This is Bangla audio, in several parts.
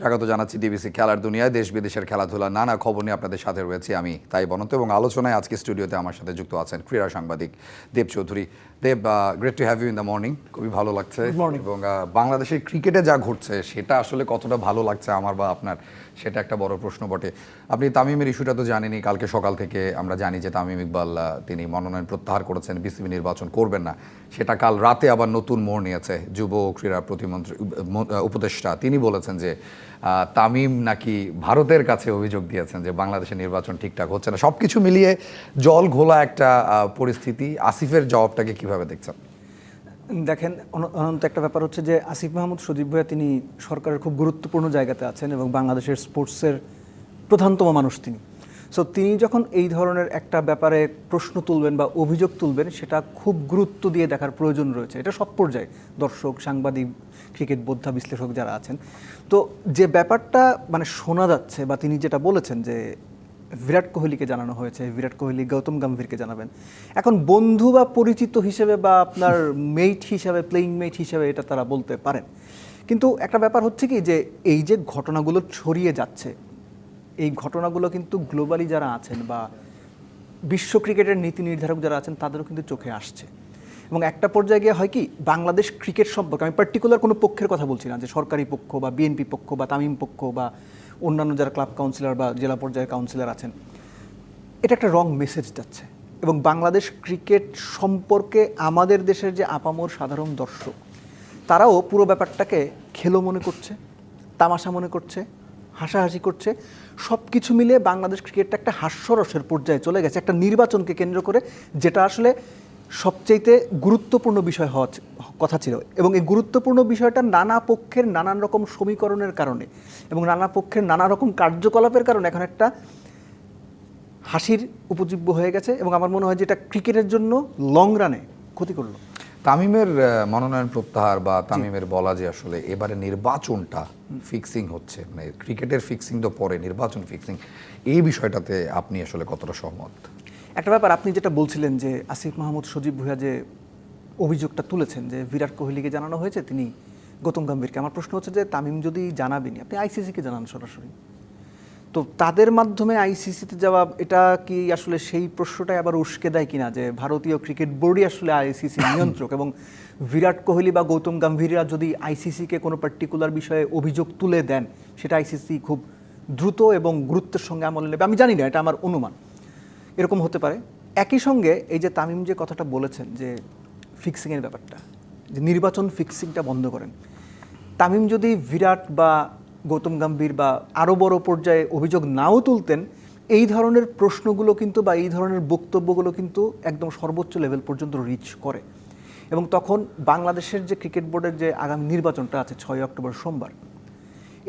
স্বাগত জানাচ্ছি ডিবিসি খেলার দুনিয়ায়। দেশ বিদেশের খেলাধুলা নানা খবর নিয়ে আপনাদের সাথে রয়েছি আমি তাই বনন্ত এবং আলোচনায় আজকে স্টুডিওতে আমার সাথে যুক্ত আছেন ক্রীড়া সাংবাদিক Dev Chowdhury. Dev great to have you in the morning খুবই ভালো লাগছে। এবং বাংলাদেশের ক্রিকেটে যা ঘটছে সেটা আসলে কতটা ভালো লাগছে আমার বা আপনার সেটা একটা বড় প্রশ্ন বটে। আপনি তামিমের ইস্যুটা তো জানেনই, কালকে সকাল থেকে আমরা জানি যে তামিম ইকবাল তিনি মনোনয়ন প্রত্যাহার করেছেন, বিসিবি নির্বাচন করবেন না। সেটা কাল রাতে আবার নতুন মোড় নিয়েছে, যুব ক্রীড়া প্রতিমন্ত্রী উপদেষ্টা। তিনি বলেছেন যে তামিম নাকি ভারতের কাছে অভিযোগ দিয়েছেন যে বাংলাদেশের নির্বাচন ঠিকঠাক হচ্ছে না। সব কিছু মিলিয়ে জল ঘোলা একটা পরিস্থিতি। আসিফের জবাবটাকে কীভাবে দেখছেন? দেখেন অনন্ত একটা ব্যাপার হচ্ছে যে আসিফ মাহমুদ সজীব ভাইয়া, তিনি সরকারের খুব গুরুত্বপূর্ণ জায়গাতে আছেন এবং বাংলাদেশের স্পোর্টসের প্রধানতম মানুষ তিনি। সো তিনি যখন এই ধরনের একটা ব্যাপারে প্রশ্ন তুলবেন বা অভিযোগ তুলবেন, সেটা খুব গুরুত্ব দিয়ে দেখার প্রয়োজন রয়েছে। এটা সব পর্যায়ে, দর্শক, সাংবাদিক, ক্রিকেট বোদ্ধা, বিশ্লেষক যারা আছেন। তো, যে ব্যাপারটা মানে শোনা যাচ্ছে বা তিনি যেটা বলেছেন যে বিরাট কোহলিকে জানানো হয়েছে, বিরাট কোহলি গৌতম গম্ভীরকে জানাবেন। এখন বন্ধু বা পরিচিত হিসেবে বা আপনার মেইট হিসাবে প্লেইং মেইট হিসাবে এটা তারা বলতে পারেন। কিন্তু একটা ব্যাপার হচ্ছে কি যে, এই যে ঘটনাগুলো ছড়িয়ে যাচ্ছে, এই ঘটনাগুলো কিন্তু গ্লোবালি যারা আছেন বা বিশ্ব ক্রিকেটের নীতি নির্ধারক যারা আছেন, তাদেরও কিন্তু চোখে আসছে। এবং একটা পর্যায়ে গিয়ে হয় কি, বাংলাদেশ ক্রিকেট সম্পর্কে আমি পার্টিকুলার কোনো পক্ষের কথা বলছি না, যে সরকারি পক্ষ বা বিএনপি পক্ষ বা তামিম পক্ষ বা অন্যান্য যারা ক্লাব কাউন্সিলর বা জেলা পর্যায়ের কাউন্সিলর আছেন, এটা একটা রং মেসেজ যাচ্ছে। এবং বাংলাদেশ ক্রিকেট সম্পর্কে আমাদের দেশের যে আপামর সাধারণ দর্শক, তারাও পুরো ব্যাপারটাকে খেলো মনে করছে, তামাশা মনে করছে, হাসাহাসি করছে। সব কিছু মিলে বাংলাদেশ ক্রিকেটটা একটা হাস্যরসের পর্যায়ে চলে গেছে, একটা নির্বাচনকে কেন্দ্র করে, যেটা আসলে সবচাইতে গুরুত্বপূর্ণ বিষয় হওয়া কথা ছিল এবং এই গুরুত্বপূর্ণ বিষয়টা নানা পক্ষের নানান রকম সমীকরণের কারণে এবং নানা পক্ষের নানা রকম কার্যকলাপের কারণে এখন একটা হাসির উপজীব্য হয়ে গেছে এবং আমার মনে হয় যে এটা ক্রিকেটের জন্য লং রানে ক্ষতি করল। তামিমের মনোনয়ন প্রত্যাহার বা তামিমের বলা যে আসলে এবারে নির্বাচনটা ফিক্সিং হচ্ছে মানে ক্রিকেটের ফিক্সিং তো পরে নির্বাচন ফিক্সিং এই বিষয়টাতে আপনি আসলে কতটা সহমত? একটা ব্যাপার আপনি যেটা বলছিলেন যে আসিফ মাহমুদ সজীব ভুইয়া যে অভিযোগটা তুলেছেন যে বিরাট কোহলিকে জানানো হয়েছে তিনি গৌতম গম্ভীরকে। আমার প্রশ্ন হচ্ছে যে তামিম যদি জানাবেনি আপনি আইসিসিকে জানান সরাসরি। তো তাদের মাধ্যমে আইসিসিতে যাওয়া এটা কি আসলে সেই প্রশ্নটাই আবার উস্কে দেয় কিনা যে ভারতীয় ক্রিকেট বোর্ডই আসলে আইসিসি নিয়ন্ত্রক এবং বিরাট কোহলি বা গৌতম গম্ভীররা যদি আইসিসিকে কোনো পার্টিকুলার বিষয়ে অভিযোগ তুলে দেন সেটা আইসিসি খুব দ্রুত এবং গুরুত্বের সঙ্গে আমলে নেবে। আমি জানি না এটা আমার অনুমান। এরকম হতে পারে। একই সঙ্গে এই যে তামিম যে কথাটা বলেছেন যে ফিক্সিংয়ের ব্যাপারটা, যে নির্বাচন ফিক্সিংটা বন্ধ করেন। তামিম যদি বিরাট বা গৌতম গম্ভীর বা আরও বড় পর্যায়ে অভিযোগ নাও তুলতেন, এই ধরনের প্রশ্নগুলো কিন্তু বা এই ধরনের বক্তব্যগুলো কিন্তু একদম সর্বোচ্চ লেভেল পর্যন্ত রিচ করে। এবং তখন বাংলাদেশের যে ক্রিকেট বোর্ডের যে আগামী নির্বাচনটা আছে ছয় অক্টোবর সোমবার,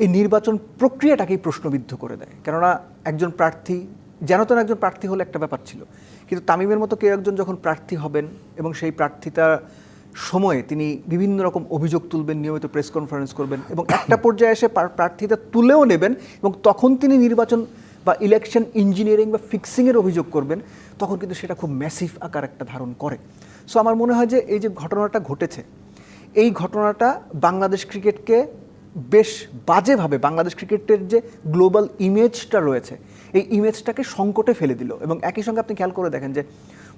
এই নির্বাচন প্রক্রিয়াটাকেই প্রশ্নবিদ্ধ করে দেয়। কেননা একজন প্রার্থী যেন তেন একজন প্রার্থী হলে একটা ব্যাপার ছিল। কিন্তু তামিমের মতো কেউ একজন যখন প্রার্থী হবেন এবং সেই প্রার্থিতা সময়ে তিনি বিভিন্ন রকম অভিযোগ তুলবেন, নিয়মিত প্রেস কনফারেন্স করবেন এবং একটা পর্যায়ে এসে প্রার- প্রার্থিতা তুলেও নেবেন এবং তখন তিনি নির্বাচন বা ইলেকশন ইঞ্জিনিয়ারিং বা ফিক্সিংয়ের অভিযোগ করবেন, তখন কিন্তু সেটা খুব ম্যাসিভ আকার একটা ধারণ করে। সো আমার মনে হয় যে এই যে ঘটনাটা ঘটেছে, এই ঘটনাটা বাংলাদেশ ক্রিকেটকে বেশ বাজেভাবে, বাংলাদেশ ক্রিকেটের যে গ্লোবাল ইমেজটা রয়েছে এই ইমেজটাকে সংকটে ফেলে দিল এবং একই সঙ্গে আপনি খেয়াল করে দেখেন যে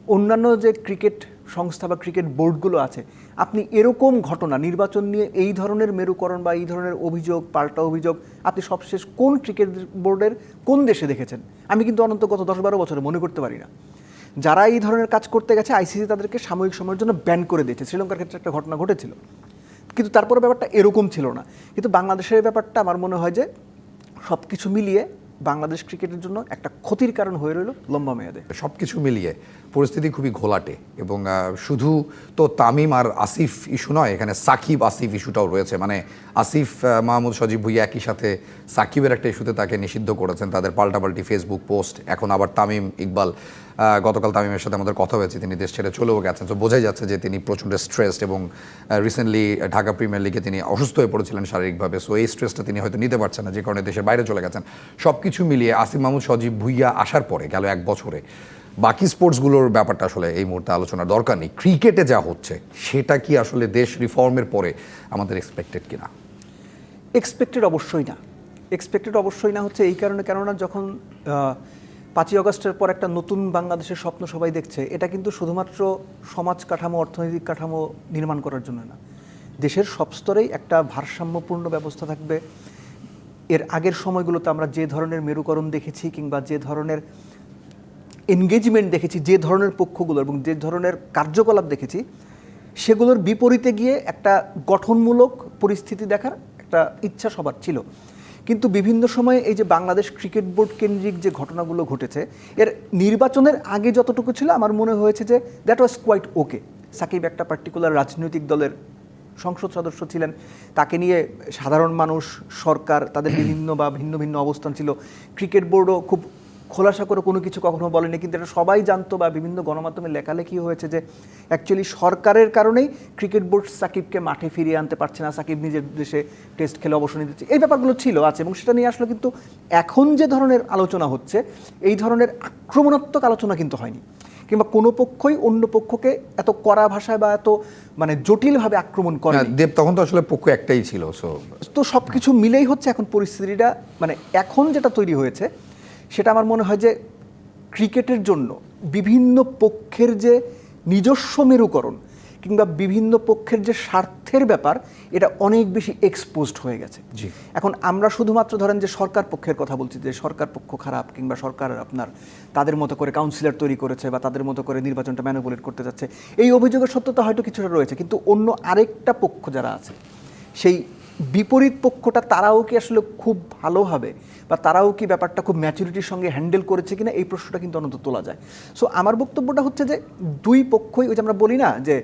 অন্যান্য যে ক্রিকেট সংস্থা বা ক্রিকেট বোর্ডগুলো আছে, আপনি এরকম ঘটনা, নির্বাচন নিয়ে এই ধরনের মেরুকরণ বা এই ধরনের অভিযোগ, পাল্টা অভিযোগ আপনি সবশেষ কোন ক্রিকেট বোর্ডের কোন দেশে দেখেছেন? আমি কিন্তু অনন্ত গত দশ বারো বছরে মনে করতে পারি না। যারা এই ধরনের কাজ করতে গেছে আইসিসি তাদেরকে সাময়িক সময়ের জন্য ব্যান করে দিয়েছে। শ্রীলঙ্কার ক্ষেত্রে একটা ঘটনা ঘটেছিল। কিন্তু তারপরে ব্যাপারটা এরকম ছিল না। কিন্তু বাংলাদেশের ব্যাপারটা আমার মনে হয় যে সব কিছু মিলিয়ে বাংলাদেশ ক্রিকেটের জন্য একটা ক্ষতির কারণ হয়ে রইল লম্বা মেয়াদে। সব কিছু মিলিয়ে পরিস্থিতি খুবই ঘোলাটে এবং শুধু তো তামিম আর আসিফ ইস্যু নয়, এখানে সাকিব আসিফ ইস্যুটাও রয়েছে। মানে আসিফ মাহমুদ সজীব ভুইয়া একই সাথে সাকিবের একটা ইস্যুতে তাকে নিষিদ্ধ করেছেন। তাদের পাল্টাপাল্টি ফেসবুক পোস্ট এখন আবার তামিম ইকবাল গতকাল তামিমের সাথে আমাদের কথা হয়েছে, তিনি দেশ ছেড়ে চলেও গেছেন। তো বোঝাই যাচ্ছে যে তিনি প্রচণ্ড স্ট্রেসড এবং রিসেন্টলি ঢাকা প্রিমিয়ার লিগে তিনি অসুস্থ হয়ে পড়েছিলেন শারীরিকভাবে। সো এই স্ট্রেসটা তিনি হয়তো নিতে পারছেন না, যে কারণে দেশের বাইরে চলে গেছেন। সব কিছু মিলিয়ে আসিফ মাহমুদ সজীব ভুইয়া আসার পরে গেল এক বছরে। বাকি স্পোর্টসগুলোর ব্যাপারটা আসলে এই মুহূর্তে আলোচনার দরকার নেই। ক্রিকেটে যা হচ্ছে, সেটা কি আসলে দেশ রিফর্মের পরে আমাদের এক্সপেক্টেড কিনা? এক্সপেক্টেড অবশ্যই না। এক্সপেক্টেড অবশ্যই না হচ্ছে এই কারণে, কেননা যখন পাঁচই অগস্টের পর একটা নতুন বাংলাদেশের স্বপ্ন সবাই দেখছে, এটা কিন্তু শুধুমাত্র সমাজ কাঠামো, অর্থনৈতিক কাঠামো নির্মাণ করার জন্য না। দেশের সব স্তরেই একটা ভারসাম্যপূর্ণ ব্যবস্থা থাকবে। এর আগের সময়গুলোতে আমরা যে ধরনের মেরুকরণ দেখেছি কিংবা যে ধরনের এনগেজমেন্ট দেখেছি, যে ধরনের পক্ষগুলো এবং যে ধরনের কার্যকলাপ দেখেছি, সেগুলোর বিপরীতে গিয়ে একটা গঠনমূলক পরিস্থিতি দেখার একটা ইচ্ছা সবার ছিল। কিন্তু বিভিন্ন সময়ে এই যে বাংলাদেশ ক্রিকেট বোর্ড কেন্দ্রিক যে ঘটনাগুলো ঘটেছে, এর নির্বাচনের আগে যতটুকু ছিল আমার মনে হয়েছে যে that was quite okay Shakib একটা পার্টিকুলার রাজনৈতিক দলের সংসদ সদস্য ছিলেন। তাকে নিয়ে সাধারণ মানুষ, সরকার, তাদের বিভিন্ন বা ভিন্ন ভিন্ন অবস্থান ছিল। ক্রিকেট বোর্ডও খুব খোলাসা করে কোনো কিছু কখনো বলেনি কিন্তু এটা সবাই জানতো বা বিভিন্ন গণমাধ্যমে লেখালেখি হয়েছে যে অ্যাকচুয়ালি সরকারের কারণেই ক্রিকেট বোর্ড সাকিবকে মাঠে ফিরিয়ে আনতে পারছে না সাকিব নিজের দেশে টেস্ট খেলে অবসর নিতে এই ব্যাপারগুলো ছিল আছে এবং সেটা নিয়ে আসলে কিন্তু এখন যে ধরনের আলোচনা হচ্ছে এই ধরনের আক্রমণাত্মক আলোচনা কিন্তু হয়নি। কিংবা কোনো পক্ষই অন্য পক্ষকে এত কড়া ভাষায় বা এত মানে জটিলভাবে আক্রমণ করে দেব তখন তো আসলে পক্ষ একটাই ছিল সো তো সব কিছু মিলেই হচ্ছে এখন পরিস্থিতিটা। মানে এখন যেটা তৈরি হয়েছে সেটা আমার মনে হয় যে ক্রিকেটের জন্য বিভিন্ন পক্ষের যে নিজস্ব মেরুকরণ কিংবা বিভিন্ন পক্ষের যে স্বার্থের ব্যাপার এটা অনেক বেশি এক্সপোজড হয়ে গেছে জি। এখন আমরা শুধুমাত্র ধরেন যে সরকার পক্ষের কথা বলছি যে সরকার পক্ষ খারাপ কিংবা সরকার আপনার তাদের মতো করে কাউন্সিলর তৈরি করেছে বা তাদের মতো করে নির্বাচনটা ম্যানুপুলেট করতে যাচ্ছে এই অভিযোগের সত্যতা হয়তো কিছুটা রয়েছে কিন্তু অন্য আরেকটা পক্ষ যারা আছে সেই বিপরীত পক্ষটা তারাও কি আসলে খুব ভালোভাবে বা তারাও কি ব্যাপারটা খুব ম্যাচুরিটির সঙ্গে হ্যান্ডেল করেছে কিনা? এই প্রশ্নটা কিন্তু অন্তত তোলা যায়। সো আমার বক্তব্যটা হচ্ছে যে, দুই পক্ষই, ওই যে আমরা বলি না যে,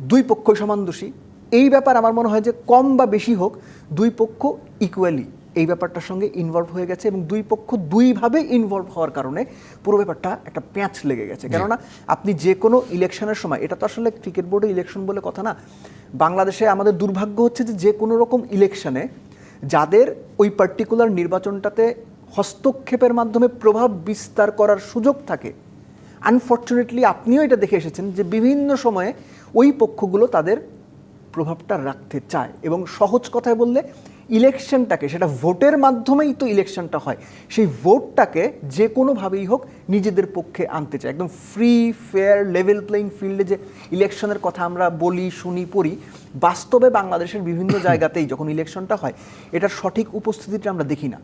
দুই পক্ষই সমান দোষী। এই ব্যাপার আমার মনে হয় যে কম বা বেশি হোক, দুই পক্ষ ইকুয়ালি এই ব্যাপারটার সঙ্গে ইনভলভ হয়ে গেছে এবং দুই পক্ষ দুইভাবে ইনভলভ হওয়ার কারণে পুরো ব্যাপারটা একটা প্যাঁচ লেগে গেছে। কেননা আপনি যে কোনো ইলেকশনের সময় এটা তো আসলে ক্রিকেট বোর্ডে ইলেকশন বলে কথা না বাংলাদেশে আমাদের দুর্ভাগ্য হচ্ছে যে যে কোনো রকম ইলেকশনে যাদের ওই পার্টিকুলার নির্বাচনটাতে হস্তক্ষেপের মাধ্যমে প্রভাব বিস্তার করার সুযোগ থাকে আনফর্চুনেটলি আপনিও এটা দেখে এসেছেন যে বিভিন্ন সময়ে ওই পক্ষগুলো তাদের প্রভাবটা রাখতে চায় এবং সহজ কথায় বললে ইলেকশনটাকে সেটা ভোটের মাধ্যমেই তো ইলেকশনটা হয় সেই ভোটটাকে যে কোনোভাবেই হোক নিজেদের পক্ষে আনতে চায়। একদম ফ্রি ফেয়ার লেভেল প্লেইং ফিল্ডে যে ইলেকশনের কথা আমরা বলি শুনি পড়ি বাস্তবে বাংলাদেশের বিভিন্ন জায়গাতেই যখন ইলেকশনটা হয় এটার সঠিক উপস্থিতিটা আমরা দেখি না।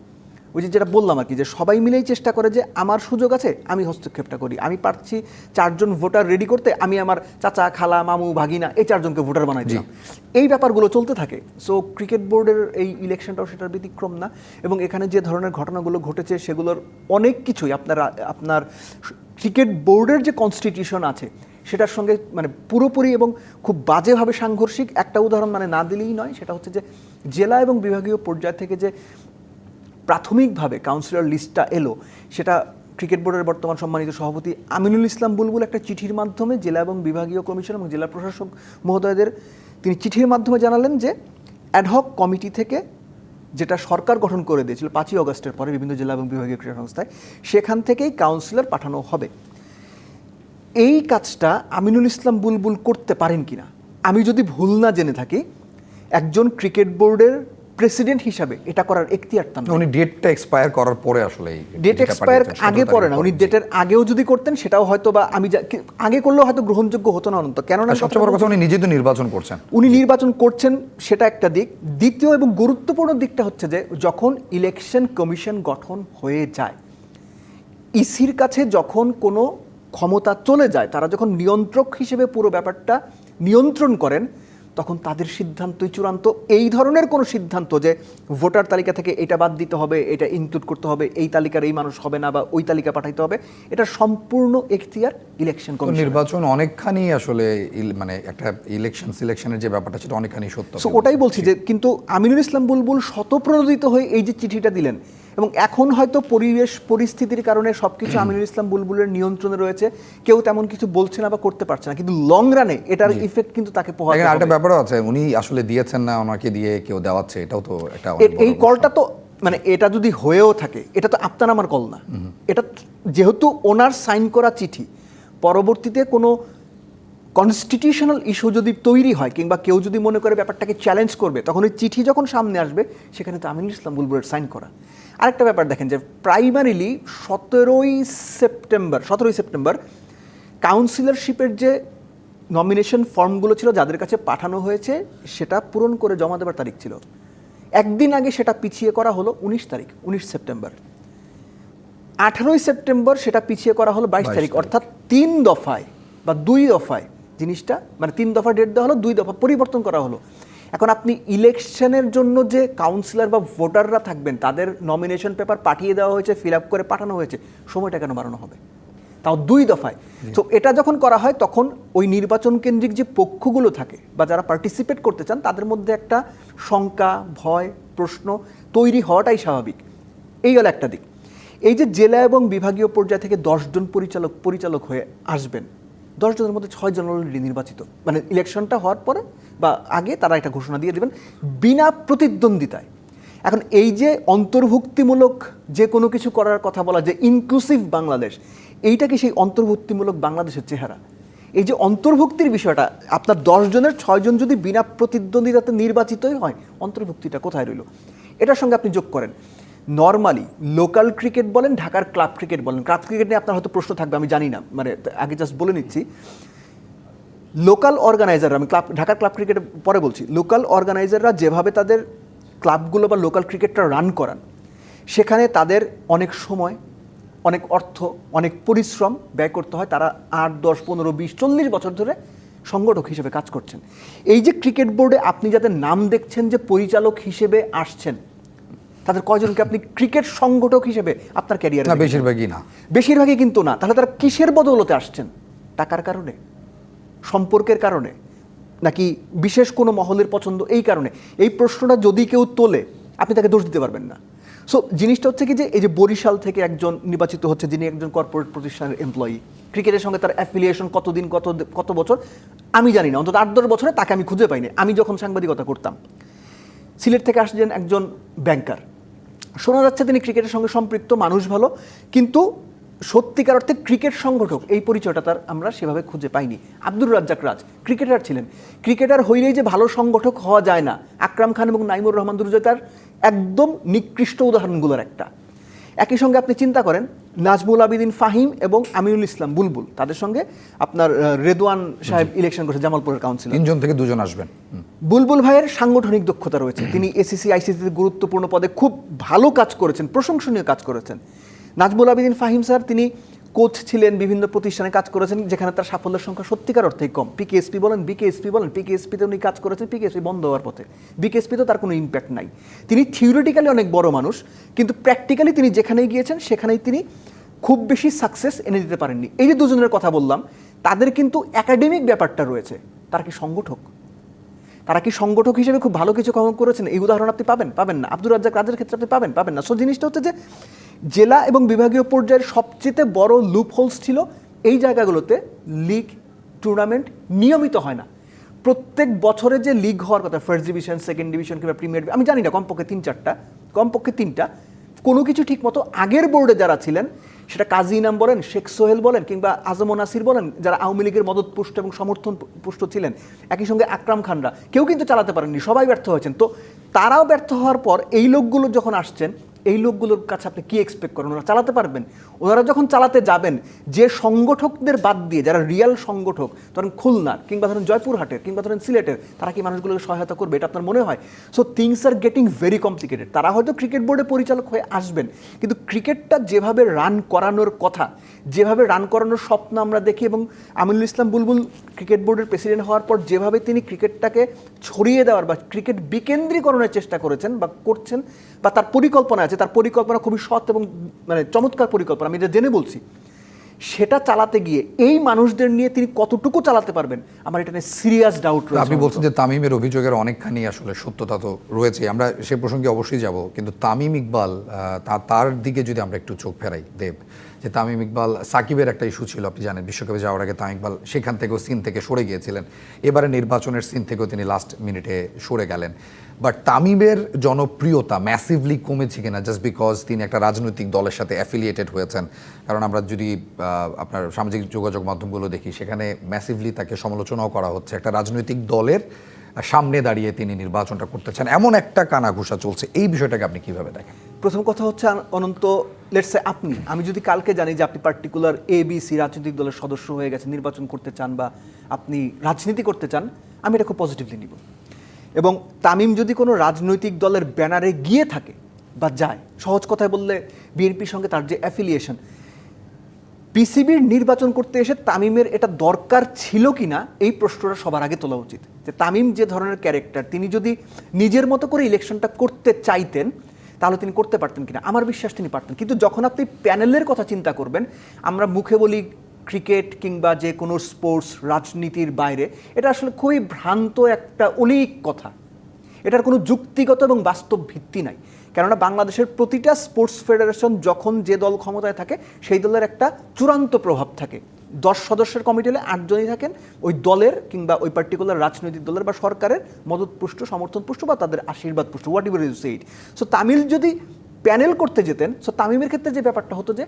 ওই যে যেটা বললাম আর কি যে সবাই মিলেই চেষ্টা করে যে আমার সুযোগ আছে আমি হস্তক্ষেপটা করি। আমি পারছি চারজন ভোটার রেডি করতে আমি আমার চাচা খালা মামু ভাগিনা এই চারজনকে ভোটার বানাই দিলাম। এই ব্যাপারগুলো চলতে থাকে। সো ক্রিকেট বোর্ডের এই ইলেকশনটাও সেটার ব্যতিক্রম না। এবং এখানে যে ধরনের ঘটনাগুলো ঘটেছে সেগুলোর অনেক কিছুই আপনারা আপনার ক্রিকেট বোর্ডের যে কনস্টিটিউশন আছে সেটার সঙ্গে মানে পুরোপুরি এবং খুব বাজেভাবে সাংঘর্ষিক একটা উদাহরণ মানে না দিলেই নয় সেটা হচ্ছে যে জেলা এবং বিভাগীয় পর্যায় থেকে যে প্রাথমিকভাবে কাউন্সিলর লিস্টটা এলো, সেটা ক্রিকেট বোর্ডের বর্তমান সম্মানিত সভাপতি আমিনুল ইসলাম বুলবুল একটা চিঠির মাধ্যমে জেলা এবং বিভাগীয় কমিশন এবং জেলা প্রশাসক মহোদয়দের তিনি চিঠির মাধ্যমে জানালেন যে অ্যাডহক কমিটি থেকে যেটা সরকার গঠন করে দিয়েছিল পাঁচই অগস্টের পরে বিভিন্ন জেলা এবং বিভাগীয় ক্রীড়া সংস্থায়, সেখান থেকেই কাউন্সিলর পাঠানো হবে। এই কাজটা আমিনুল ইসলাম বুলবুল করতে পারেন কিনা? আমি যদি ভুল না জেনে থাকি, একজন ক্রিকেট বোর্ডের প্রেসিডেন্ট হিসাবে এটা করার এখতিয়ার তার উনি ডেটটা এক্সপায়ার করার পরে আসলে ডেট এক্সপায়ার আগে পরে না উনি ডেটের আগেও যদি করতেন সেটাও হয়তো বা আমি আগে করলেও হয়তো গ্রহণযোগ্য হতো না অনন্ত কেননা সবচেয়ে বড় কথা উনি নিজেই তো নির্বাচন করছেন। উনি নির্বাচন করছেন সেটা একটা দিক। দ্বিতীয় এবং গুরুত্বপূর্ণ দিকটা হচ্ছে যে যখন ইলেকশন কমিশন গঠন হয়ে যায় ইসির কাছে যখন কোনো ক্ষমতা চলে যায় তারা যখন নিয়ন্ত্রক হিসেবে পুরো ব্যাপারটা নিয়ন্ত্রণ করেন তখন তাদের সিদ্ধান্তই চূড়ান্ত। এই ধরনের কোনো সিদ্ধান্ত যে ভোটার তালিকা থেকে এটা বাদ দিতে হবে এটা ইনক্লুড করতে হবে এই তালিকার এই মানুষ হবে না বা ওই তালিকা পাঠাইতে হবে এটা সম্পূর্ণ এখতিয়ার ইলেকশন কমিশন নির্বাচন অনেকখানি আসলে মানে একটা ইলেকশন সিলেকশনের যে ব্যাপারটা সেটা অনেকখানি সত্য ওটাই বলছি যে কিন্তু আমিনুল ইসলাম বুলবুল শতপ্রণোদিত হয়ে এই যে চিঠিটা দিলেন এবং এখন হয়তো পরিবেশ পরিস্থিতির কারণে সবকিছু আমিনুল ইসলাম বুলবুলের নিয়ন্ত্রণে রয়েছে। কেউ তেমন কিছু বলছে না বা করতে পারছে না। কিন্তু লং রানে এটার ইফেক্ট কিন্তু তাকে পোহাতে আরেকটা ব্যাপারও আছে উনি আসলে দিয়েছেন না ওনাকে দিয়ে কেউ দেওয়াচ্ছে এটাও তো একটা এই কলটা তো মানে এটা যদি হয়েও থাকে এটা তো আপনার আমার কল না। এটা যেহেতু ওনার সাইন করা চিঠি পরবর্তীতে কোনো কনস্টিটিউশনাল ইস্যু যদি তৈরি হয় কিংবা কেউ যদি মনে করে ব্যাপারটাকে চ্যালেঞ্জ করবে তখন ওই চিঠি যখন সামনে আসবে সেখানে তো আমিনুল ইসলাম বুলবুলের সাইন করা। আরেকটা ব্যাপার দেখেন যে প্রাইমারিলি সতেরোই সেপ্টেম্বর সতেরোই সেপ্টেম্বর কাউন্সিলরশিপের যে নমিনেশন ফর্মগুলো ছিল যাদের কাছে পাঠানো হয়েছে সেটা পূরণ করে জমা দেওয়ার তারিখ ছিল। একদিন আগে সেটা পিছিয়ে করা হলো উনিশ তারিখ উনিশ সেপ্টেম্বর। আঠারোই সেপ্টেম্বর সেটা পিছিয়ে করা হলো বাইশ তারিখ। অর্থাৎ তিন দফায় বা দুই দফায় জিনিসটা মানে তিন দফা ডেট দেওয়া হলো দুই দফা পরিবর্তন করা হলো। এখন আপনি ইলেকশনের জন্য যে কাউন্সিলর বা ভোটাররা থাকবেন তাদের নমিনেশন পেপার পাঠিয়ে দেওয়া হয়েছে ফিল আপ করে পাঠানো হয়েছে সময়টা কেন বাড়ানো হবে? তাও দুই দফায়। তো এটা যখন করা হয় তখন ওই নির্বাচন কেন্দ্রিক যে পক্ষগুলো থাকে বা যারা পার্টিসিপেট করতে চান তাদের মধ্যে একটা শঙ্কা ভয় প্রশ্ন তৈরি হওয়াটাই স্বাভাবিক। এই হলো একটা দিক। এই যে জেলা এবং বিভাগীয় পর্যায় থেকে দশজন পরিচালক পরিচালক হয়ে আসবেন দশজনের মধ্যে ছয়জন অলরেডি নির্বাচিত। মানে ইলেকশনটা হওয়ার পরে বা আগে তারা একটা ঘোষণা দিয়ে দেবেন, বিনা প্রতিদ্বন্দ্বিতায়। এখন এই যে অন্তর্ভুক্তিমূলক যে কোনো কিছু করার কথা বলা, যে ইনক্লুসিভ বাংলাদেশ, এইটা কি সেই অন্তর্ভুক্তিমূলক বাংলাদেশের চেহারা? এই যে অন্তর্ভুক্তির বিষয়টা, আপনার দশজনের ছয়জন যদি বিনা প্রতিদ্বন্দ্বিতাতে নির্বাচিতই হয়, অন্তর্ভুক্তিটা কোথায় রইল? এটার সঙ্গে আপনি যোগ করেন। নর্মালি লোকাল ক্রিকেট বলেন, ঢাকার ক্লাব ক্রিকেট বলেন। ক্লাব ক্রিকেট নিয়ে আপনার হয়তো প্রশ্ন থাকবে, আমি জানি না। মানে আগে জাস্ট বলে নিচ্ছি। লোকাল অর্গানাইজার আমি ক্লাব ঢাকার ক্লাব ক্রিকেট পরে বলছি। লোকাল অর্গানাইজাররা যেভাবে তাদের ক্লাবগুলো বা লোকাল ক্রিকেটটা রান করান, সেখানে তাদের অনেক সময়, অনেক অর্থ, অনেক পরিশ্রম ব্যয় করতে হয়। তারা আট, দশ, পনেরো, বিশ, চল্লিশ বছর ধরে সংগঠক হিসেবে কাজ করছেন। এই যে ক্রিকেট বোর্ডে আপনি যাদের নাম দেখছেন, যে পরিচালক হিসেবে আসছেন তাদের কয়জনকে আপনি ক্রিকেট সংগঠক হিসেবে আপনার ক্যারিয়ার না বেশিরভাগই না। বেশিরভাগই কিন্তু না। তাহলে তারা কিসের বদৌলতে আসছেন? টাকার কারণে? সম্পর্কের কারণে? নাকি বিশেষ কোনো মহলের পছন্দ এই কারণে? এই প্রশ্নটা যদি কেউ তোলে আপনি তাকে দোষ দিতে পারবেন না। সো জিনিসটা হচ্ছে কি যে এই যে বরিশাল থেকে একজন নির্বাচিত হচ্ছে যিনি একজন কর্পোরেট প্রতিষ্ঠানের এমপ্লয়ি ক্রিকেটের সঙ্গে তার অ্যাফিলিয়েশন কতদিন কত কত বছর আমি জানি না। অন্তত আট দশ বছরে তাকে আমি খুঁজে পাইনি। আমি যখন সাংবাদিকতা করতাম সিলেট থেকে আসছেন একজন ব্যাংকার শোনা যাচ্ছে তিনি ক্রিকেটের সঙ্গে সম্পৃক্ত মানুষ ভালো, কিন্তু সত্যিকার অর্থে ক্রিকেট সংগঠক, এই পরিচয়টা তার আমরা সেভাবে খুঁজে পাইনি। আব্দুর রাজ্জাক রাজ, ক্রিকেটার ছিলেন। ক্রিকেটার হইলেই যে ভালো সংগঠক হওয়া যায় না, আকরাম খান এবং নাইমুর রহমান দুর্জয় তার একদম নিকৃষ্ট উদাহরণগুলোর একটা। একই সঙ্গে আপনি চিন্তা করেন নাজমুল আবিদিন ফাহিম এবং আমিনুল ইসলাম বুলবুল তাদের সঙ্গে আপনার রেদোয়ান রেদওয়ান সাহেব ইলেকশন করেছে জামালপুরের কাউন্সিল তিনজন থেকে দুজন আসবেন। বুলবুল ভাইয়ের সাংগঠনিক দক্ষতা রয়েছে। তিনি এসিসি আইসিসিতে গুরুত্বপূর্ণ পদে খুব ভালো কাজ করেছেন প্রশংসনীয় কাজ করেছেন। নাজমুল আবিদিন ফাহিম স্যার তিনি কোচ ছিলেন, বিভিন্ন প্রতিষ্ঠানে কাজ করেছেন, যেখানে তার সাফল্যের সংখ্যা সত্যিকার অর্থেই কম। পিকেএসপি বলেন বিকেএসপি বলেন পিকেএসপিতে উনি কাজ করেছেন পিকেএসপি বন্ধ হওয়ার পথে। বিকেএসপিতে তার কোনো ইম্প্যাক্ট নাই। তিনি থিওরিটিক্যালি অনেক বড় মানুষ, কিন্তু প্র্যাকটিক্যালি তিনি যেখানেই গিয়েছেন, সেখানেই তিনি খুব বেশি সাকসেস এনে দিতে পারেননি। এই যে দুজনের কথা বললাম, তাদের কিন্তু একাডেমিক ব্যাপারটা রয়েছে। তারা কি সংগঠক? তারা কি সংগঠক হিসেবে খুব ভালো কিছু কর্ম করেছেন? এই উদাহরণ আপনি পাবেন? পাবেন না। আব্দুর রাজ্জাক রাজের ক্ষেত্রে আপনি পাবেন পাবেন না। সো জিনিসটা হচ্ছে যে জেলা এবং বিভাগীয় পর্যায়ের সবচেয়ে বড় লুপ হোলস ছিল এই জায়গাগুলোতে লিগ টুর্নামেন্ট নিয়মিত হয় না। প্রত্যেক বছরে যে লিগ হওয়ার কথা ফার্স্ট ডিভিশন সেকেন্ড ডিভিশন কিংবা প্রিমিয়ার আমি জানি না, কমপক্ষে তিন চারটা, কমপক্ষে তিনটা, কোনো কিছু ঠিক মতো আগের বোর্ডে যারা ছিলেন, সেটা কাজী ইনাম বলেন, শেখ সোহেল বলেন কিংবা আজম নাসির বলেন, যারা আওয়ামী লীগের মদত পুষ্ট এবং সমর্থন পুষ্ট ছিলেন, একই সঙ্গে আকরাম খানরা, কেউ কিন্তু চালাতে পারেননি, সবাই ব্যর্থ হয়েছেন। তো তারাও ব্যর্থ হওয়ার পর এই লোকগুলো যখন আসছেন এই লোকগুলোর কাছে আপনি কি এক্সপেক্ট করেন? ওরা চালাতে পারবেন? ওনারা যখন চালাতে যাবেন, যে সংগঠকদের বাদ দিয়ে, যারা রিয়াল সংগঠক, ধরেন খুলনার কিংবা ধরেন জয়পুরহাটের কিংবা ধরেন সিলেটের, তারা কি মানুষগুলোকে সহায়তা করবে? এটা আপনার মনে হয়? So things are getting very complicated তারা হয়তো ক্রিকেট বোর্ডে পরিচালক হয়ে আসবেন, কিন্তু ক্রিকেটটা যেভাবে রান করানোর কথা, যেভাবে রান করানোর স্বপ্ন আমরা দেখি এবং আমিনুল ইসলাম বুলবুল ক্রিকেট বোর্ডের প্রেসিডেন্ট হওয়ার পর যেভাবে তিনি ক্রিকেটটাকে ছড়িয়ে দেওয়ার বা ক্রিকেট বিকেন্দ্রীকরণের চেষ্টা করেছেন বা করছেন, বা তার পরিকল্পনা আছে, তার পরিকল্পনা খুবই সৎ এবং মানে চমৎকার পরিকল্পনা। আমি এটা জেনে বলছি সেটা চালাতে গিয়ে এই মানুষদের নিয়ে তিনি কতটুকু চালাতে পারবেন? আমার এটা নিয়ে সিরিয়াস ডাউট তো আপনি বলছেন যে তামিমের অভিযোগের অনেকখানি আসলে সত্যতা তো রয়েছে। আমরা সে প্রসঙ্গে অবশ্যই যাব কিন্তু তামিম ইকবাল তার দিকে যদি আমরা একটু চোখ ফেরাই দেব যে তামিম ইকবাল সাকিবের একটা ইস্যু ছিল আপনি জানেন বিশ্বকাপে যাওয়ার আগে তামিম ইকবাল সেখান থেকেও সিন থেকে সরে গিয়েছিলেন। এবারে নির্বাচনের সিন থেকেও তিনি লাস্ট মিনিটে সরে গেলেন। বাট তামিমের জনপ্রিয়তা ম্যাসিভলি কমেছে কিনা জাস্ট বিকজ তিনি একটা রাজনৈতিক দলের সাথে অ্যাফিলিয়েটেড হয়েছেন। কারণ আমরা যদি আপনার সামাজিক যোগাযোগ মাধ্যমগুলো দেখি, সেখানে ম্যাসিভলি তাকে সমালোচনাও করা হচ্ছে। একটা রাজনৈতিক দলের সামনে দাঁড়িয়ে তিনি নির্বাচনটা করতে চান এমন একটা কানাঘুষা চলছে। এই বিষয়টাকে আপনি কীভাবে দেখেন? প্রথম কথা হচ্ছে অনন্ত লেটসে আপনি, আমি যদি কালকে জানি যে আপনি পার্টিকুলার এ বি সি রাজনৈতিক দলের সদস্য হয়ে গেছেন, নির্বাচন করতে চান বা আপনি রাজনীতি করতে চান, আমি এটা খুব পজিটিভলি নিব। এবং তামিম যদি কোনো রাজনৈতিক দলের ব্যানারে গিয়ে থাকে বা যায়, সহজ কথায় বললে বিএনপির সঙ্গে তার যে অ্যাফিলিয়েশন পিসিবির নির্বাচন করতে এসে তামিমের এটা দরকার ছিল কি না এই প্রশ্নটা সবার আগে তোলা উচিত। যে তামিম যে ধরনের ক্যারেক্টার তিনি যদি নিজের মতো করে ইলেকশনটা করতে চাইতেন, তাহলে তিনি করতে পারতেন কিনা? আমার বিশ্বাস তিনি পারতেন। কিন্তু যখন আপনি প্যানেলের কথা চিন্তা করবেন, আমরা মুখে বলি ক্রিকেট কিংবা যে কোনো স্পোর্টস রাজনীতির বাইরে, এটা আসলে খুবই ভ্রান্ত একটা অলিক কথা। এটার কোনো যুক্তিগত এবং বাস্তব ভিত্তি নাই। কেননা বাংলাদেশের প্রতিটা স্পোর্টস ফেডারেশন যখন যে দল ক্ষমতায় থাকে, সেই দলের একটা চূড়ান্ত প্রভাব থাকে। দশ সদস্যের কমিটি হলে আটজনই থাকেন। ওই দলের কিংবা ওই পার্টিকুলার রাজনৈতিক দলের বা সরকারের মদত পুষ্ট সমর্থন পুষ্ট বা তাদের আশীর্বাদ পুষ্ট what you said so Tamim যদি প্যানেল করতে যেতেন সো তামিমের ক্ষেত্রে যে ব্যাপারটা হতো যে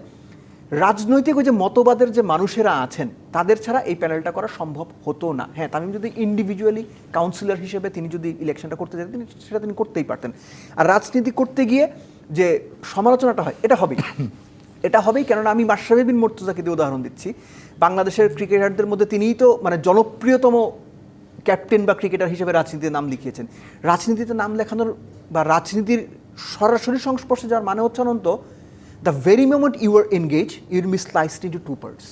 রাজনৈতিক ওই যে মতবাদের যে মানুষেরা আছেন, তাদের ছাড়া এই প্যানেলটা করা সম্ভব হতো না। হ্যাঁ তামিম যদি ইন্ডিভিজুয়ালি কাউন্সিলর হিসেবে তিনি যদি ইলেকশনটা করতে যেতেন তিনি সেটা তিনি করতেই পারতেন। আর রাজনীতি করতে গিয়ে যে সমালোচনাটা হয়, এটা হবেই। এটা হবেই, কেননা আমি মাশরাফি বিন মোর্তজাকে দিয়ে উদাহরণ দিচ্ছি। বাংলাদেশের ক্রিকেটারদের মধ্যে তিনিই তো মানে জনপ্রিয়তম ক্যাপ্টেন বা ক্রিকেটার হিসেবে রাজনীতিতে নাম লিখিয়েছেন। রাজনীতিতে নাম লেখানোর বা রাজনীতির সরাসরি সংস্পর্শে যাওয়ার মানে হচ্ছে অনন্ত the very moment you are engage your miss sliced into two parts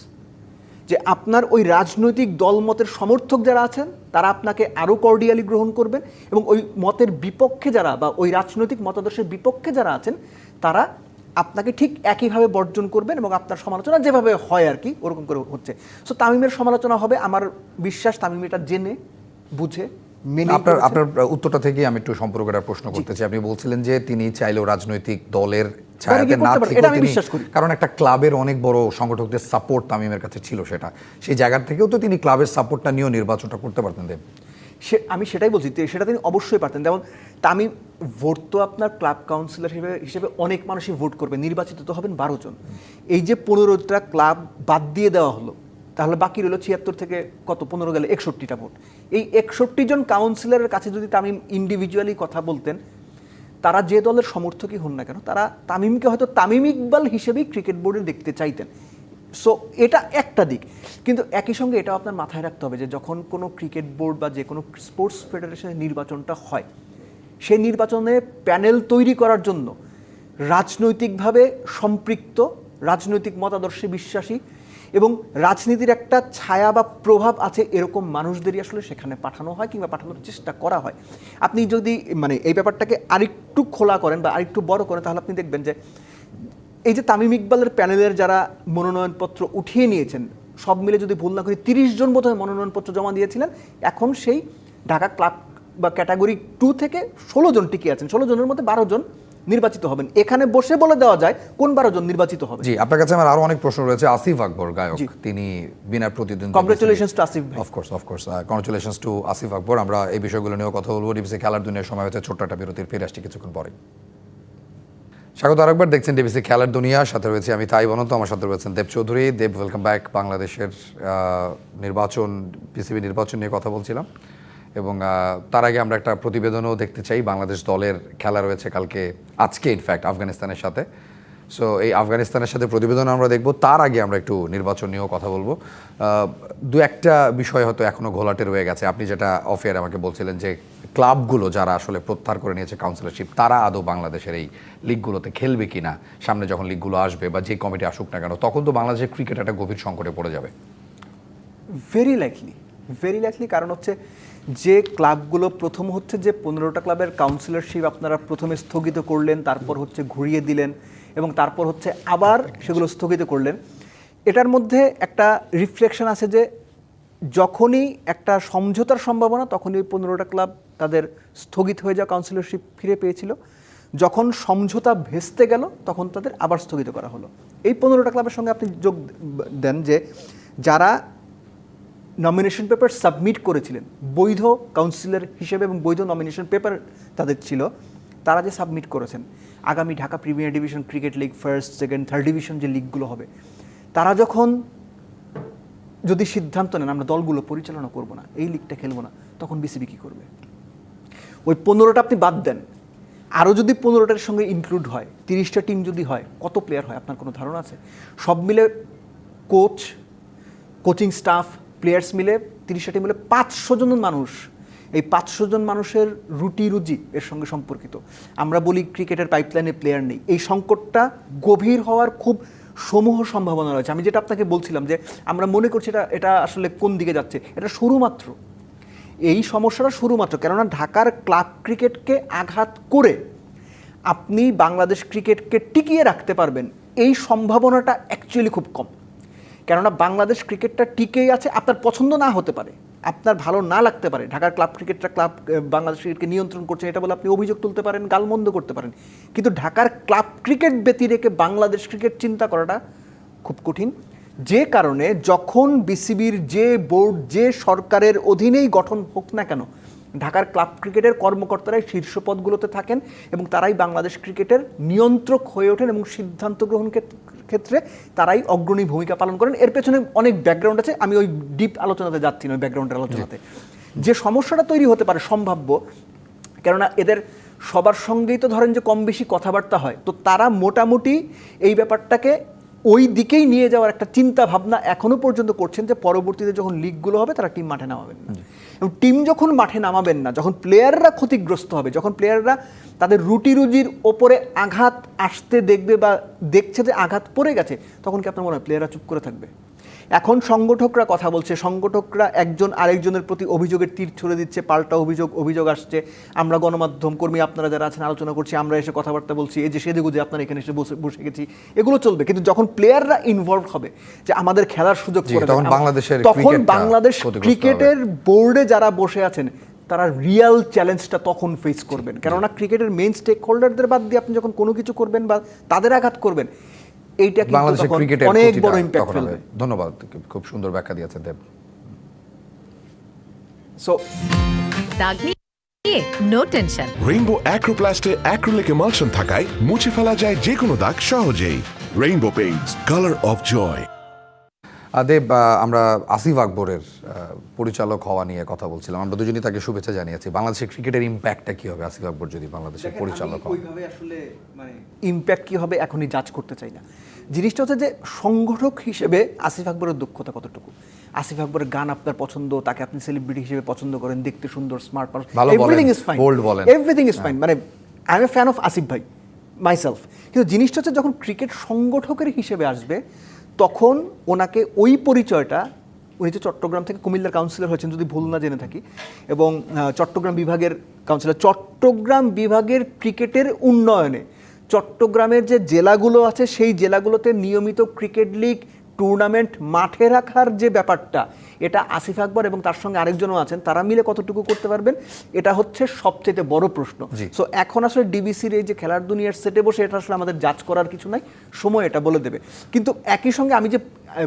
যে আপনার ওই রাজনৈতিক দলমতের সমর্থক যারা আছেন, তারা আপনাকে আরও কর্ডিয়ালি গ্রহণ করবেন এবং ওই মতের বিপক্ষে যারা বা ওই রাজনৈতিক মতাদর্শের বিপক্ষে যারা আছেন, তারা আপনাকে ঠিক একইভাবে বর্জন করবেন এবং আপনার সমালোচনা যেভাবে হয় আর কি, ওরকম করে হচ্ছে। সো তামিমের সমালোচনা হবে, আমার বিশ্বাস তামিম এটা জেনে, বুঝে আপনার আপনার উত্তরটা থেকে আমি একটু সম্পর্কটা প্রশ্ন করতে চাই আপনি বলছিলেন যে তিনি চাইলেও রাজনৈতিক দলের ছায়াতে না। কারণ একটা ক্লাবের অনেক বড় সংগঠকদের সাপোর্ট তামিমের কাছে ছিল সেটা। সেই জায়গা থেকেও তো তিনি ক্লাবের সাপোর্টটা নিয়েও নির্বাচনটা করতে পারতেন দেব। সে আমি সেটাই বলছি সেটা তিনি অবশ্যই পারতেন। যেমন তামিম ভোট তো আপনার ক্লাব কাউন্সিলর হিসেবে হিসেবে অনেক মানুষই ভোট করবে নির্বাচিত তো হবেন বারো জন। এই যে পনেরোটা ক্লাব বাদ দিয়ে দেওয়া হলো তাহলে বাকি রইল ছিয়াত্তর থেকে কত? পনেরো গেলে একষট্টিটা ভোট। এই একষট্টি জন কাউন্সিলরের কাছে যদি তামিম ইন্ডিভিজুয়ালি কথা বলতেন, তারা যে দলের সমর্থকই হন না কেন, তারা তামিমকে হয়তো তামিম ইকবাল হিসেবেই ক্রিকেট বোর্ডে দেখতে চাইতেন। সো এটা একটা দিক। কিন্তু একই সঙ্গে এটাও আপনার মাথায় রাখতে হবে যে যখন কোনো ক্রিকেট বোর্ড বা যে কোনো স্পোর্টস ফেডারেশনের নির্বাচনটা হয়, সেই নির্বাচনে প্যানেল তৈরি করার জন্য রাজনৈতিকভাবে সম্পৃক্ত, রাজনৈতিক মতাদর্শে বিশ্বাসী এবং রাজনীতির একটা ছায়া বা প্রভাব আছে এরকম মানুষদেরই আসলে সেখানে পাঠানো হয় কিংবা পাঠানোর চেষ্টা করা হয়। আপনি যদি মানে এই ব্যাপারটাকে আরেকটু খোলা করেন বা আরেকটু বড় করেন, তাহলে আপনি দেখবেন যে এই যে তামিম ইকবালের প্যানেলের যারা মনোনয়নপত্র উঠিয়ে নিয়েছেন, সব মিলে যদি ভুল না করি, তিরিশ জন বোধহয় মনোনয়নপত্র জমা দিয়েছিলেন। এখন সেই ঢাকা ক্লাব বা ক্যাটাগরি টু থেকে ষোলো জন টিকে আছেন। ষোলো জনের মধ্যে বারো জন নির্বাচিত হবেন। এখানে বসে বলে দেওয়া যায় কোন বারো জন নির্বাচিত হবে। জি আপনার কাছে আমার আরও অনেক প্রশ্ন রয়েছে। আসিফ আকবর গায়ক তিনি বিনা প্রতিদ্বন্দ্বী Congratulations to আসিফ ভাই। Of course of course congratulations to Asif Akbar. আমরা এই বিষয়গুলো নিয়েও কথা বলব। ডিবিসি খেলার দুনিয়ার সময় হচ্ছে ছোট্ট একটা বিরতির ফিরে আসছি কিছুক্ষণ পরে। স্বাগত আরেকবার। দেখছেন ডিবিসি খেলার দুনিয়া সাথে রয়েছে আমি তাই বনন্ত আমার সাথে রয়েছেন দেব চৌধুরী। দেব ওয়েলকাম ব্যাক বাংলাদেশের নির্বাচন পিসিবি নির্বাচন নিয়ে কথা বলছিলাম। এবং তার আগে আমরা একটা প্রতিবেদনও দেখতে চাই। বাংলাদেশ দলের খেলা রয়েছে কালকে, আজকে ইনফ্যাক্ট আফগানিস্তানের সাথে। সো এই আফগানিস্তানের সাথে প্রতিবেদন আমরা দেখব। তার আগে আমরা একটু নির্বাচন নিয়েও কথা বলব। দু একটা বিষয় হয়তো এখনও ঘোলাটে রয়ে গেছে। আপনি যেটা অফেয়ার আমাকে বলছিলেন যে, ক্লাবগুলো যারা আসলে প্রত্যাহার করে নিয়েছে কাউন্সিলরশিপ তারা আদৌ বাংলাদেশের এই লিগগুলোতে খেলবে কিনা? সামনে যখন লিগগুলো আসবে বা যে কমিটি আসুক না কেন, তখন তো বাংলাদেশের ক্রিকেট একটা গভীর সংকটে পড়ে যাবে। ভেরি লাইকলি ভেরি লাইকলি কারণ হচ্ছে যে ক্লাবগুলো প্রথম হচ্ছে যে পনেরোটা ক্লাবের কাউন্সিলরশিপ আপনারা প্রথমে স্থগিত করলেন, তারপর হচ্ছে ঘুরিয়ে দিলেন এবং তারপর হচ্ছে আবার সেগুলো স্থগিত করলেন। এটার মধ্যে একটা রিফ্লেকশন আছে যে যখনই একটা সমঝোতার সম্ভাবনা, তখনই ওই পনেরোটা ক্লাব তাদের স্থগিত হয়ে যাওয়া কাউন্সিলরশিপ ফিরে পেয়েছিল। যখন সমঝোতা ভেস্তে গেল, তখন তাদের আবার স্থগিত করা হলো। এই পনেরোটা ক্লাবের সঙ্গে আপনি যোগ দেন যে যারা নমিনেশন পেপার সাবমিট করেছিলেন। বৈধ কাউন্সিলর হিসেবে এবং বৈধ নমিনেশন পেপার তাদের ছিল। তারা যে সাবমিট করেছেন, আগামী Dhaka premier division cricket league first second third division যে লিগগুলো হবে, তারা যখন যদি সিদ্ধান্ত নেন, আমরা দলগুলো পরিচালনা করব না, এই লিগটা খেলব না, তখন বিসিবি কী করবে? ওই পনেরোটা আপনি বাদ দেন। আরও যদি পনেরোটার সঙ্গে ইনক্লুড হয়, তিরিশটা টিম যদি হয়, কত প্লেয়ার হয়, আপনার কোনো ধারণা আছে? সব মিলে কোচ কোচিং স্টাফ প্লেয়ার্স মিলে, তিরিশটা মিলে পাঁচশো জন মানুষ, এই পাঁচশো জন মানুষের রুটি রুজি এর সঙ্গে সম্পর্কিত। আমরা বলি ক্রিকেটের পাইপলাইনে প্লেয়ার নেই। এই সংকটটা গভীর হওয়ার খুব সমূহ সম্ভাবনা রয়েছে। আমি যেটা আপনাকে বলছিলাম যে, আমরা মনে করছি এটা এটা আসলে কোন দিকে যাচ্ছে? এটা শুরুমাত্র এই সমস্যাটা শুরুমাত্র কেননা ঢাকার ক্লাব ক্রিকেটকে আঘাত করে আপনি বাংলাদেশ ক্রিকেটকে টিকিয়ে রাখতে পারবেন। এই সম্ভাবনাটা অ্যাকচুয়ালি খুব কম। কেননা বাংলাদেশ ক্রিকেটটা টিকেই আছে, আপনার পছন্দ না হতে পারে, আপনার ভালো না লাগতে পারে। ঢাকার ক্লাব ক্রিকেটটা ক্লাব বাংলাদেশ ক্রিকেটকে নিয়ন্ত্রণ করছে, এটা বলে আপনি অভিযোগ তুলতে পারেন, গালমন্দ করতে পারেন। কিন্তু ঢাকার ক্লাব ক্রিকেট ব্যতি রেখে বাংলাদেশ ক্রিকেট চিন্তা করাটা খুব কঠিন। যে কারণে যখন বিসিবির যে বোর্ড, যে সরকারের অধীনেই গঠন হোক না কেন, ঢাকার ক্লাব ক্রিকেটের কর্মকর্তারাই শীর্ষ পদগুলোতে থাকেন এবং তারাই বাংলাদেশ ক্রিকেটের নিয়ন্ত্রক হয়ে ওঠেন এবং সিদ্ধান্ত গ্রহণ ক্ষেত্রে তারাই অগ্রণী ভূমিকা পালন করেন। এর পেছনে অনেক ব্যাকগ্রাউন্ড আছে। আমি ওই ডিপ আলোচনাতে যাচ্ছি না ওই ব্যাকগ্রাউন্ডের আলোচনাতে। যে সমস্যাটা তৈরি হতে পারে সম্ভাব্য কেননা এদের সবার সঙ্গেই তো ধরেন যে কম বেশি কথাবার্তা হয় তো তারা মোটামুটি এই ব্যাপারটাকে ওই দিকেই নিয়ে যাওয়ার একটা চিন্তা ভাবনা এখনও পর্যন্ত করছেন যে পরবর্তীতে যখন লিগগুলো হবে তারা টিম মাঠে নামাবেন না। এবং টিম যখন মাঠে নামাবেন না যখন প্লেয়াররা ক্ষতিগ্রস্ত হবে যখন প্লেয়াররা তাদের রুটি রুজির ওপরে আঘাত আসতে দেখবে বা দেখছে যে আঘাত পড়ে গেছে তখন কি আপনার মনে হয় প্লেয়াররা চুপ করে থাকবে? এখন সংগঠকরা কথা বলছে সংগঠকরা একজন আরেকজনের প্রতি অভিযোগের তীর ছুড়ে দিচ্ছে পাল্টা অভিযোগ অভিযোগ আসছে। আমরা গণমাধ্যম কর্মী আপনারা যারা আছেন আলোচনা করছি আমরা এসে কথাবার্তা বলছি। এই যে সেদে গুজে আপনারা এখানে এসে বসে বসে গেছি এগুলো চলবে। কিন্তু যখন প্লেয়াররা ইনভলভ হবে যে আমাদের খেলার সুযোগ তখন বাংলাদেশের তখন বাংলাদেশ ক্রিকেটের বোর্ডে যারা বসে আছেন তারা রিয়াল চ্যালেঞ্জটা তখন ফেস করবেন। কেননা ক্রিকেটের মেইন স্টেক হোল্ডারদের বাদ দিয়ে আপনি যখন কোনো কিছু করবেন বা তাদের আঘাত করবেন এইটা কিন্তু বাংলাদেশের তখন ক্রিকেটের অনেক বড় ইম্প্যাক্ট ফেলবে। ধন্যবাদ খুব সুন্দর ব্যাখ্যা দিয়েছেন দেব। সো দাগ নো টেনশন রেইনবো অ্যাক্রোপ্লাস্টে অ্যাক্রিলিক এমালশন থাকায় মুছে ফেলা যায় যে কোনো দাগ সহজেই। Rainbow paints colour of joy Dev আমরা আসিফ আকবরের পরিচালক হওয়া নিয়ে কথা বলছিলাম। আমরা দুজনই তাকে শুভেচ্ছা জানিয়েছি। বাংলাদেশের ক্রিকেটের ইম্প্যাক্টটা কি হবে আসিফ আকবর যদি বাংলাদেশের পরিচালক হন? ওইভাবে আসলে মানে ইম্প্যাক্ট কি হবে এখনই জাজ করতে চাই না। জিনিসটা হচ্ছে যে সংগঠক হিসেবে আসিফ আকবরের দক্ষতা কতটুকু? আসিফ আকবরের গান আপনার পছন্দ তাকে আপনি সেলিব্রিটি হিসেবে পছন্দ করেন দেখতে সুন্দর স্মার্ট মানুষ এভরিথিং ইজ ফাইন bold বলেন। এভরিথিং ইজ ফাইন মানে I am a fan of Asif ভাই মাইসেলফ কিন্তু জিনিসটা হচ্ছে যখন ক্রিকেট সংগঠকের হিসেবে আসবে তখন ওনাকে ওই পরিচয়টা, উনি যে চট্টগ্রাম থেকে কুমিল্লার কাউন্সিলর হয়েছেন যদি ভুল না জেনে থাকি, এবং চট্টগ্রাম বিভাগের কাউন্সিলর চট্টগ্রাম বিভাগের ক্রিকেটের উন্নয়নে, চট্টগ্রামের যে জেলাগুলো আছে সেই জেলাগুলোতে নিয়মিত ক্রিকেট লিগ টুর্নামেন্ট মাঠে রাখার যে ব্যাপারটা এটা আসিফ আকবর এবং তার সঙ্গে আরেকজনও আছেন তারা মিলে কতটুকু করতে পারবেন এটা হচ্ছে সবচেয়ে বড় প্রশ্ন। সো এখন আসলে ডিবিসির এই যে খেলার দুনিয়ার সেটে বসে এটা আসলে আমাদের জাজ করার কিছু নাই সময় এটা বলে দেবে। কিন্তু একই সঙ্গে আমি যে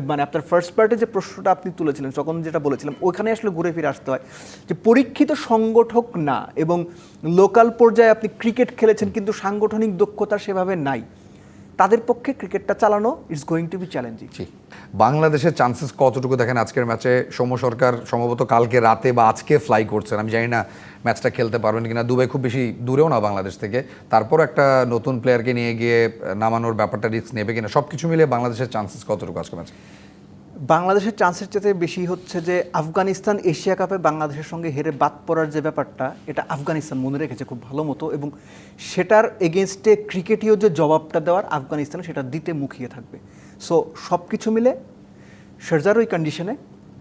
মানে আপনার ফার্স্ট পার্টে যে প্রশ্নটা আপনি তুলেছিলেন তখন যেটা বলেছিলাম ওইখানে আসলে ঘুরে ফিরে আসতে হয় যে পরীক্ষিত সংগঠক না এবং লোকাল পর্যায়ে আপনি ক্রিকেট খেলেছেন কিন্তু সাংগঠনিক দক্ষতা সেভাবে নাই তাদের পক্ষে ক্রিকেটটা চালানো it's going to be challenging বাংলাদেশের চান্সেস কতটুকু? দেখেন আজকের ম্যাচে সৌম্য সরকার সম্ভবত কালকে রাতে বা আজকে ফ্লাই করছেন। আমি জানি না ম্যাচটা খেলতে পারবেন কিনা। দুবাই খুব বেশি দূরেও না বাংলাদেশ থেকে। তারপর একটা নতুন প্লেয়ারকে নিয়ে গিয়ে নামানোর ব্যাপারটা রিস্ক নেবে কিনা? সব কিছু মিলে বাংলাদেশের চান্সেস কতটুকু আজকে ম্যাচে বাংলাদেশের চান্সের চাইতে বেশি হচ্ছে যে, আফগানিস্তান এশিয়া কাপে বাংলাদেশের সঙ্গে হেরে বাদ পড়ার যে ব্যাপারটা, এটা আফগানিস্তান মনে রেখেছে খুব ভালো মতো এবং সেটার এগেনস্টে ক্রিকেটীয় যে জবাবটা দেওয়ার আফগানিস্তান সেটা দিতে মুখিয়ে থাকবে। সো সব কিছু মিলে শেরজার ওই কন্ডিশনে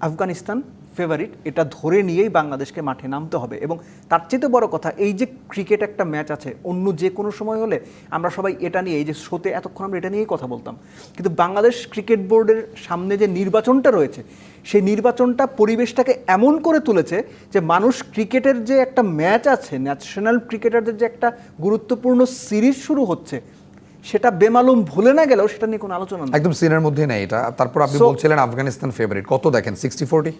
আফগানিস্তান ফেভারিট এটা ধরে নিয়েই বাংলাদেশকে মাঠে নামতে হবে। এবং তার চেয়ে বড় কথা, এই যে ক্রিকেট একটা ম্যাচ আছে, অন্য যে কোনো সময় হলে আমরা সবাই এটা নিয়ে, এই যে শোতে এতক্ষণ আমরা এটা নিয়েই কথা বলতাম। কিন্তু বাংলাদেশ ক্রিকেট বোর্ডের সামনে যে নির্বাচনটা রয়েছে, সেই নির্বাচনটা পরিবেশটাকে এমন করে তুলেছে যে মানুষ ক্রিকেটের যে একটা ম্যাচ আছে ন্যাশনাল ক্রিকেটারদের যে একটা গুরুত্বপূর্ণ সিরিজ শুরু হচ্ছে সেটা বেমালুম ভুলে না গেলেও সেটা নিয়ে কোনো আলোচনা নেই। একদম সিনের মধ্যে নেই এটা। তারপর আপনি বলছিলেন আফগানিস্তান ফেভারিট কত দেখেন? সিক্সটি ফোরটি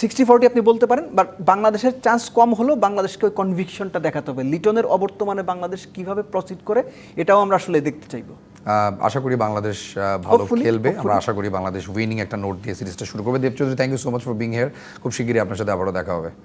সিক্সটি ফোরটি আপনি বলতে পারেন বাট বাংলাদেশের চান্স কম হলেও বাংলাদেশকে ওই কনভিকশনটা দেখাতে হবে। লিটনের অবর্তমানে বাংলাদেশ কীভাবে প্রসিড করে এটাও আমরা আসলে দেখতে চাইব। আশা করি বাংলাদেশ ভালো খেলবে। আমরা আশা করি বাংলাদেশ উইনিং একটা নোট দিয়ে সিরিজটা শুরু করবে। Dev Chowdhury thank you so much for being here খুব শিগগিরই আপনার সাথে আবারও দেখা হবে।